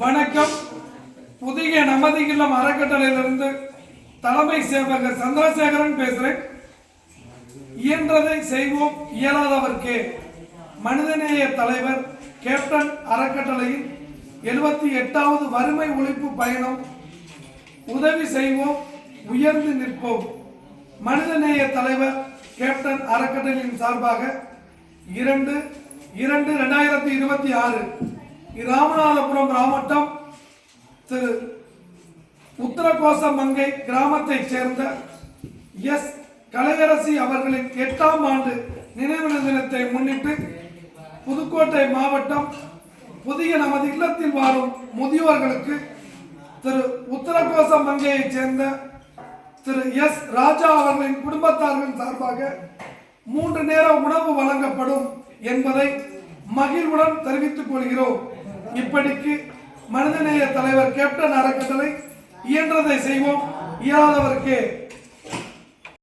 வணக்கம். புதிய நமதி இல்லம் அறக்கட்டளையிலிருந்து தலைமை சேவகர் சந்திரசேகரன் பேசுறேன். இயன்றதை செய்வோம் இயலாதவர்க்கே. மனிதநேய தலைவர் கேப்டன் அறக்கட்டளையின் எழுபத்தி எட்டாவது வறுமை ஒழிப்பு பயணம். உதவி செய்வோம் உயர்ந்து நிற்போம். மனிதநேய தலைவர் கேப்டன் அறக்கட்டளையின் சார்பாக இரண்டு இரண்டு ரெண்டாயிரத்தி இருபத்தி ஆறு. ராமநாதபுரம் மாவட்டம் திரு உத்தரகோசமங்கை கிராமத்தைச் சேர்ந்த எஸ் கலையரசி அவர்களின் எட்டாம் ஆண்டு நினைவு தினத்தை முன்னிட்டு புதுக்கோட்டை மாவட்டம் புதிய நமது இல்லத்தில் வாழும் முதியோர்களுக்கு திரு உத்தரகோசமங்கையைச் சேர்ந்த திரு எஸ் ராஜா அவர்களின் குடும்பத்தார்களின் சார்பாக மூன்று நேர உணவு வழங்கப்படும் என்பதை மகிழ்வுடன் தெரிவித்துக் கொள்கிறோம். இப்படிக்கு மனிதநேய தலைவர் கேப்டன் அறக்கட்டளை இயன்றதை செய்வோம். இயலாதவருக்கு